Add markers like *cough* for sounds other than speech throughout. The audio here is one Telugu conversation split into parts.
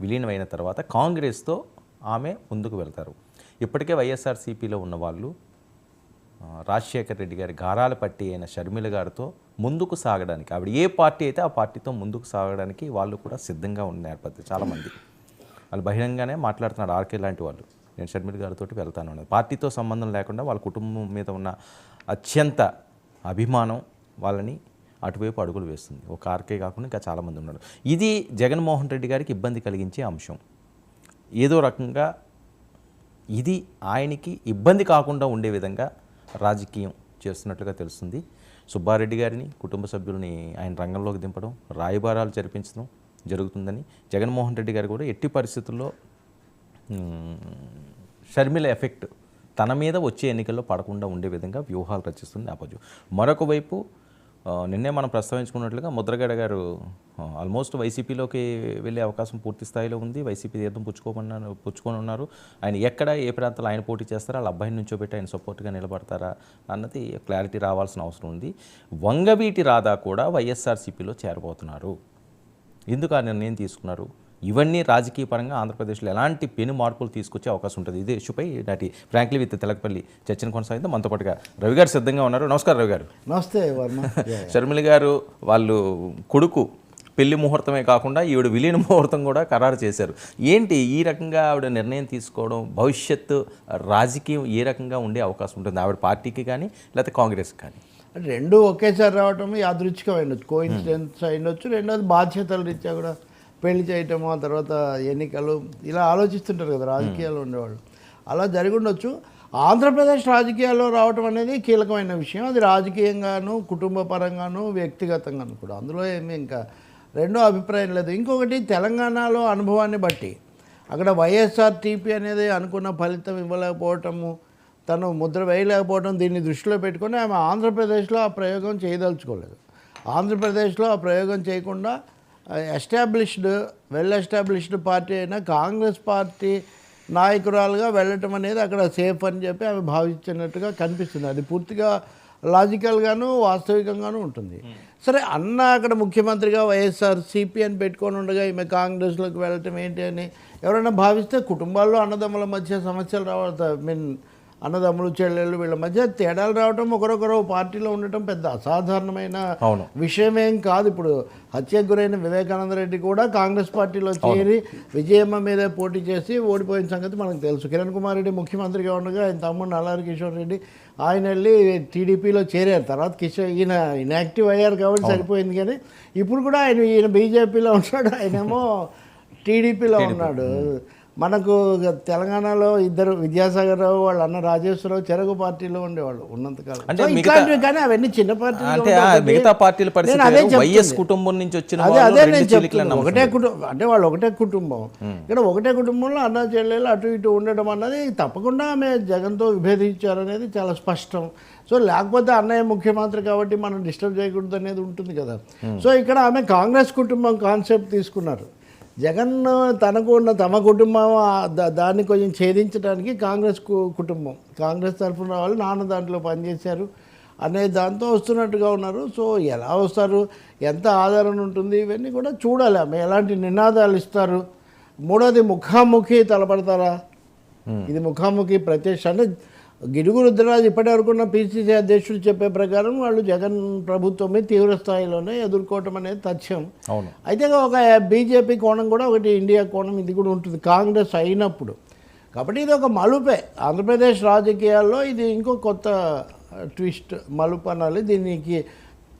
విలీనమైన తర్వాత కాంగ్రెస్తో ఆమె ముందుకు వెళ్తారు. ఇప్పటికే వైఎస్ఆర్సీపీలో ఉన్న వాళ్ళు రాజశేఖర్ రెడ్డి గారి గారాల పట్టి అయిన షర్మిల గారితో ముందుకు సాగడానికి ఆవిడ ఏ పార్టీ అయితే ఆ పార్టీతో ముందుకు సాగడానికి వాళ్ళు కూడా సిద్ధంగా ఉన్న నేపథ్యం చాలామంది. వాళ్ళు బహిరంగంగానే మాట్లాడుతున్నారు ఆర్కే లాంటి వాళ్ళు. నేను షర్మిల గారితో వెళ్తాను అన్నది. పార్టీతో సంబంధం లేకుండా వాళ్ళ కుటుంబం మీద ఉన్న అత్యంత అభిమానం వాళ్ళని అటువైపు అడుగులు వేస్తుంది. ఒక ఆర్కే కాకుండా ఇంకా చాలామంది ఉన్నారు. ఇది జగన్మోహన్ రెడ్డి గారికి ఇబ్బంది కలిగించే అంశం. ఏదో రకంగా ఇది ఆయనకి ఇబ్బంది కాకుండా ఉండే విధంగా రాజకీయం చేస్తున్నట్లుగా తెలుస్తుంది. సుబ్బారెడ్డి గారిని కుటుంబ సభ్యులని ఆయన రంగంలోకి దింపడం రాయబారాలు జరిపించడం జరుగుతుందని జగన్మోహన్ రెడ్డి గారు కూడా ఎట్టి పరిస్థితుల్లో షర్మిల ఎఫెక్ట్ తన మీద వచ్చే ఎన్నికల్లో పడకుండా ఉండే విధంగా వ్యూహాలు రచిస్తుంది నేపథ్యం. మరొక వైపు నిన్నే మనం ప్రస్తావించుకున్నట్లుగా ముద్రగడ గారు ఆల్మోస్ట్ వైసీపీలోకి వెళ్ళే అవకాశం పూర్తి స్థాయిలో ఉంది. వైసీపీ తీర్థం పుచ్చుకోమన్నారు పుచ్చుకొని ఉన్నారు ఆయన ఎక్కడ ఏ ప్రాంతంలో ఆయన పోటీ చేస్తారా? వాళ్ళ అబ్బాయిని నుంచో పెట్టి ఆయన సపోర్ట్గా నిలబడతారా? అన్నది క్లారిటీ రావాల్సిన అవసరం ఉంది. వంగవీటి రాధా కూడా వైఎస్ఆర్సీపీలో చేరబోతున్నారు. ఎందుకు ఆ నిర్ణయం తీసుకున్నారు? ఇవన్నీ రాజకీయ పరంగా ఆంధ్రప్రదేశ్లో ఎలాంటి పెను మార్పులు తీసుకొచ్చే అవకాశం ఉంటుంది. ఇదే ఇష్యూపై నాటి ఫ్రాంక్లీ విత్ తెలకపల్లి చర్చను కొనసాగితే మనతో పాటుగా రవి గారు సిద్ధంగా ఉన్నారు. నమస్కారం రవి గారు. నమస్తే వర్మ. షర్మిల గారు వాళ్ళు కొడుకు పెళ్ళి ముహూర్తమే కాకుండా ఈవిడ విలీన ముహూర్తం కూడా ఖరారు చేశారు. ఏంటి ఈ రకంగా ఆవిడ నిర్ణయం తీసుకోవడం? భవిష్యత్తు రాజకీయం ఏ రకంగా ఉండే అవకాశం ఉంటుంది? ఆవిడ పార్టీకి కానీ లేకపోతే కాంగ్రెస్కి కానీ? అంటే రెండు ఒకేసారి రావటం యాదృచ్ఛికం అయిండొచ్చు కో ఇన్సిడెన్స్ అయిండొచ్చు రెండోది బాధ్యతల రీత్యా కూడా పెళ్ళి చేయటము ఆ తర్వాత ఎన్నికలు ఇలా ఆలోచిస్తుంటారు కదా రాజకీయాల్లో ఉండేవాళ్ళు. అలా జరిగి ఉండొచ్చు ఆంధ్రప్రదేశ్ రాజకీయాల్లో రావటం అనేది కీలకమైన విషయం. అది రాజకీయంగాను కుటుంబ పరంగాను వ్యక్తిగతంగాను కూడా. అందులో ఏమి ఇంకా రెండో అభిప్రాయం లేదు. ఇంకొకటి తెలంగాణలో అనుభవాన్ని బట్టి అక్కడ వైఎస్ఆర్ టీపీ అనేది అనుకున్న ఫలితం ఇవ్వలేకపోవటము తను ముద్ర వేయలేకపోవడం దీన్ని దృష్టిలో పెట్టుకొని ఆమె ఆంధ్రప్రదేశ్లో ఆ ప్రయోగం చేయదలుచుకోలేదు. ఆంధ్రప్రదేశ్లో ఆ ప్రయోగం చేయకుండా ఎస్టాబ్లిష్డ్ వెల్ ఎస్టాబ్లిష్డ్ పార్టీ అయిన కాంగ్రెస్ పార్టీ నాయకురాలుగా వెళ్ళటం అనేది అక్కడ సేఫ్ అని చెప్పి ఆమె భావించినట్టుగా కనిపిస్తుంది. అది పూర్తిగా లాజికల్గాను వాస్తవికంగాను ఉంటుంది. సరే అన్న అక్కడ ముఖ్యమంత్రిగా వైఎస్ఆర్ సిపి అని పెట్టుకొని ఉండగా ఈమె కాంగ్రెస్లోకి వెళ్ళటం ఏంటి అని ఎవరైనా భావిస్తే కుటుంబాల్లో అన్నదమ్ముల మధ్య సమస్యలు రావడం మీన్ అన్నదమ్ములు చెల్లెళ్ళు వీళ్ళ మధ్య తేడాలు రావడం ఒకరొకరు పార్టీలో ఉండటం పెద్ద అసాధారణమైన. విషయమేం కాదు. ఇప్పుడు హత్యకు గురైన వివేకానంద రెడ్డి కూడా కాంగ్రెస్ పార్టీలో చేరి విజయమ్మ మీదే పోటీ చేసి ఓడిపోయిన సంగతి మనకు తెలుసు. కిరణ్ కుమార్ రెడ్డి ముఖ్యమంత్రిగా ఉండగా ఆయన తమ్ముడు నల్లారి కిషోర్ రెడ్డి ఆయన వెళ్ళి టీడీపీలో చేరారు. తర్వాత కిషోర్ ఈయన ఇన్యాక్టివ్ అయ్యారు కాబట్టి సరిపోయింది కానీ ఇప్పుడు కూడా ఆయన ఈయన బీజేపీలో ఉన్నాడు. ఆయనేమో *laughs* టీడీపీలో ఉన్నాడు. మనకు తెలంగాణలో ఇద్దరు విద్యాసాగర్ రావు వాళ్ళ అన్న రాజేశ్వరరావు చెరగు పార్టీలో ఉండేవాళ్ళు ఉన్నంతకాలం అంటే ఇట్లాంటివి కానీ అవన్నీ చిన్న పార్టీలు అంటే. మిగతా పార్టీల పరిస్థితి. వైఎస్. కుటుంబం నుంచి వచ్చిన అదే అదే నేను చిలికలని చెప్తున్నా నమ్ముతున్నారు. ఒకటే కుటుంబం అంటే వాళ్ళు ఒకటే కుటుంబం ఇక్కడ ఒకటే కుటుంబంలో అన్న చెల్లెలు అటు ఇటు ఉండడం అన్నది తప్పకుండా ఆమె జగన్తో విభేదించారనేది చాలా స్పష్టం సో లేకపోతే అన్నయ్య ముఖ్యమంత్రి కాబట్టి మనం డిస్టర్బ్ చేయకూడదు అనేది ఉంటుంది కదా సో ఇక్కడ ఆమె కాంగ్రెస్ కుటుంబం కాన్సెప్ట్ తీసుకున్నారు జగన్ తనకు ఉన్న తమ కుటుంబం దాన్ని కొంచెం ఛేదించడానికి కాంగ్రెస్ కుటుంబం. కాంగ్రెస్ తరఫున వాళ్ళు నాన్న దాంట్లో పనిచేశారు అనే దాంతో వస్తున్నట్టుగా ఉన్నారు. సో ఎలా వస్తారు? ఎంత ఆదరణ ఉంటుంది? ఇవన్నీ కూడా చూడాలి ఆమె. ఎలాంటి నినాదాలు ఇస్తారు? మూడోది ముఖాముఖి తలపడతారా? ఇది ముఖాముఖి ప్రత్యక్ష అంటే గిడుగు రుద్రరాజు ఇప్పటి వరకు ఉన్న పిసిసి అధ్యక్షుడు చెప్పే ప్రకారం వాళ్ళు జగన్ ప్రభుత్వమే తీవ్ర స్థాయిలోనే ఎదుర్కోవటం అనేది తథ్యం. అవును. అయితే ఒక బీజేపీ కోణం కూడా ఒకటి ఇండియా కోణం ఇది కూడా ఉంటుంది. కాంగ్రెస్ అయినప్పుడు. కాబట్టి ఇది ఒక మలుపే. ఆంధ్రప్రదేశ్ రాజకీయాల్లో ఇది ఇంకో కొత్త ట్విస్ట్ మలుపు అనాలి. దీనికి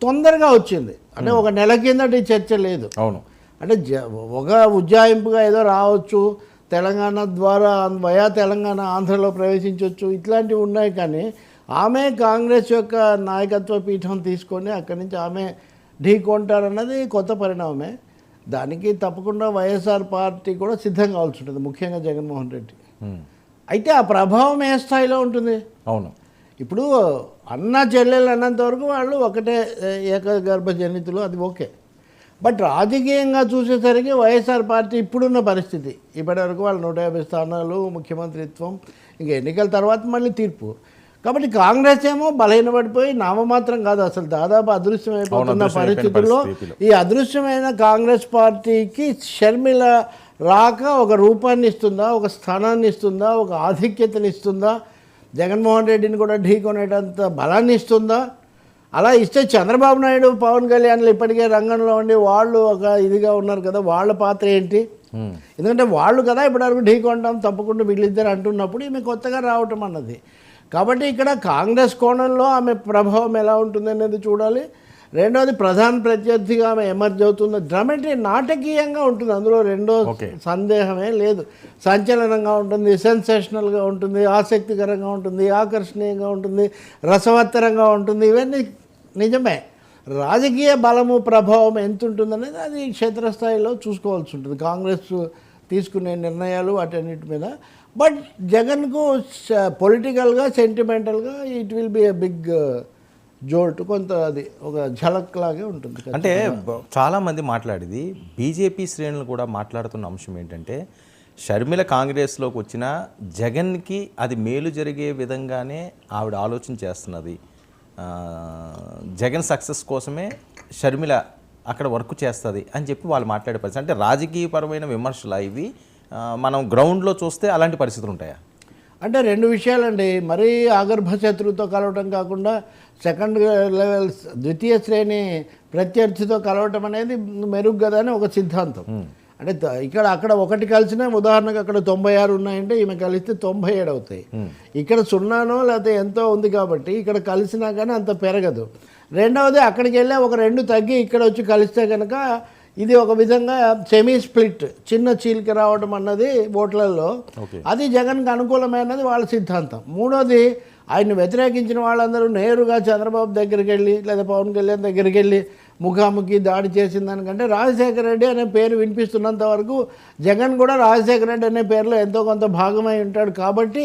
తొందరగా వచ్చింది. అంటే ఒక నెల కిందటి చర్చ లేదు. అవును. అంటే జ ఒక ఉజ్జాయింపుగా ఏదో రావచ్చు. తెలంగాణ ద్వారా వయా తెలంగాణ ఆంధ్రలో ప్రవేశించవచ్చు ఇట్లాంటివి ఉన్నాయి కానీ ఆమె కాంగ్రెస్ యొక్క నాయకత్వ పీఠం తీసుకొని అక్కడి నుంచి ఆమె ఢీకొంటారన్నది కొత్త పరిణామమే. దానికి తప్పకుండా వైఎస్ఆర్ పార్టీ కూడా సిద్ధం కావాల్సి ఉంటుంది ముఖ్యంగా జగన్మోహన్ రెడ్డి. అయితే ఆ ప్రభావం ఏ స్థాయిలో ఉంటుంది? అవును. ఇప్పుడు అన్న చెల్లెలు అన్నంత వరకు వాళ్ళు ఒకటే ఏకగర్భ జనితులు అది ఓకే. బట్ రాజకీయంగా చూసేసరికి వైఎస్ఆర్ పార్టీ ఇప్పుడున్న పరిస్థితి. ఇప్పటి వరకు వాళ్ళు నూట యాభై స్థానాలు ముఖ్యమంత్రిత్వం ఇంక ఎన్నికల తర్వాత మళ్ళీ తీర్పు. కాబట్టి కాంగ్రెస్ ఏమో బలహీనపడిపోయి నామమాత్రం కాదు. అసలు దాదాపు అదృశ్యం అయిపోతున్న అదృశ్యం అయిపోయిన పరిస్థితుల్లో పరిస్థితిలో. ఈ అదృశ్యమైన కాంగ్రెస్ పార్టీకి షర్మిల రాక ఒక రూపాన్ని ఇస్తుందా ఒక స్థానాన్ని ఇస్తుందా ఒక ఆధిక్యతని ఇస్తుందా జగన్మోహన్ రెడ్డిని కూడా ఢీకొనేటంత బలాన్ని ఇస్తుందా? అలా ఇస్తే చంద్రబాబు నాయుడు పవన్ కళ్యాణ్లు ఇప్పటికే రంగంలో ఉండి వాళ్ళు ఒక ఇదిగా ఉన్నారు కదా వాళ్ళ పాత్ర ఏంటి. ఎందుకంటే వాళ్ళు కదా ఇప్పటివరకు ఢీకొంటాం తప్పకుండా వీళ్ళిద్దరు అంటున్నప్పుడు ఈమె కొత్తగా రావటం అన్నది. కాబట్టి ఇక్కడ కాంగ్రెస్ కోణంలో ఆమె ప్రభావం ఎలా ఉంటుంది అనేది చూడాలి. రెండోది ప్రధాన ప్రత్యర్థిగా ఆమె ఎమర్జ్ అవుతుంది. డ్రామాటిక్ నాటకీయంగా ఉంటుంది. అందులో రెండో. సందేహమే లేదు. సంచలనంగా ఉంటుంది సెన్సేషనల్గా ఉంటుంది ఆసక్తికరంగా ఉంటుంది ఆకర్షణీయంగా ఉంటుంది రసవత్తరంగా ఉంటుంది. ఇవన్నీ నిజమే. రాజకీయ బలము ప్రభావం ఎంత ఉంటుందనేది అది క్షేత్రస్థాయిలో చూసుకోవాల్సి ఉంటుంది. కాంగ్రెస్ తీసుకునే నిర్ణయాలు వాటన్నిటి మీద. బట్ జగన్కు పొలిటికల్గా సెంటిమెంటల్గా it will be a big jolt కొంత అది ఒక ఝలక్ లాగే ఉంటుంది అంటే చాలామంది మాట్లాడేది బీజేపీ శ్రేణులు కూడా మాట్లాడుతున్న అంశం ఏంటంటే షర్మిల కాంగ్రెస్లోకి వచ్చిన జగన్కి అది మేలు జరిగే విధంగానే ఆవిడ ఆలోచన చేస్తున్నది. జగన్ సక్సెస్ కోసమే షర్మిల అక్కడ వర్క్ చేస్తుంది అని చెప్పి వాళ్ళు మాట్లాడే పరిస్థితి. అంటే రాజకీయపరమైన విమర్శలు ఇవి. మనం గ్రౌండ్లో చూస్తే అలాంటి పరిస్థితులు ఉంటాయా? అంటే రెండు విషయాలండి. మరీ ఆగర్భ శత్రువుతో కలవటం కాకుండా సెకండ్ లెవెల్ ద్వితీయ శ్రేణి ప్రత్యర్థితో కలవటం అనేది మెరుగు కదా అని ఒక సిద్ధాంతం. అంటే ఇక్కడ అక్కడ ఒకటి కలిసినా ఉదాహరణకు అక్కడ తొంభై ఆరు ఉన్నాయంటే ఈమె కలిస్తే తొంభై ఏడు అవుతాయి. ఇక్కడ సున్నానో లేకపోతే ఎంతో ఉంది కాబట్టి ఇక్కడ కలిసినా కానీ అంత పెరగదు. రెండవది అక్కడికి వెళ్ళి ఒక రెండు తగ్గి ఇక్కడ వచ్చి కలిస్తే కనుక ఇది ఒక విధంగా సెమీ స్ప్లిట్ చిన్న చీలిక రావడం అన్నది ఓట్లలో. అది జగన్కి అనుకూలమైనది వాళ్ళ సిద్ధాంతం. మూడోది ఆయన వ్యతిరేకించిన వాళ్ళందరూ నేరుగా చంద్రబాబు దగ్గరికి వెళ్ళి లేదా పవన్ కళ్యాణ్ దగ్గరికి వెళ్ళి ముఖాముఖి దాడి చేసిన దానికంటే రాజశేఖర రెడ్డి అనే పేరు వినిపిస్తున్నంత వరకు జగన్ కూడా రాజశేఖర రెడ్డి అనే పేరులో ఎంతో కొంత భాగమై ఉంటాడు. కాబట్టి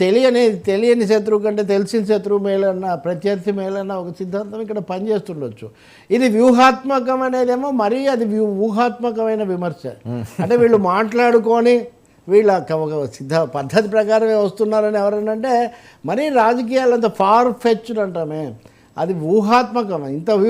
తెలియని తెలియని శత్రువు కంటే తెలిసిన శత్రువు మేలన్న ప్రత్యర్థి మేలన్న ఒక సిద్ధాంతం ఇక్కడ పనిచేస్తుండొచ్చు. ఇది వ్యూహాత్మకం అనేదేమో మరీ అది వ్యూ ఊహాత్మకమైన విమర్శ. అంటే వీళ్ళు మాట్లాడుకొని వీళ్ళ ఒక- సిద్ధ పద్ధతి ప్రకారమే వస్తున్నారని ఎవరనంటే మరీ రాజకీయాలు అంత ఫార్ ఫెచ్డ్ అంటామే అది ఊహాత్మకం. ఇంత వ్యూ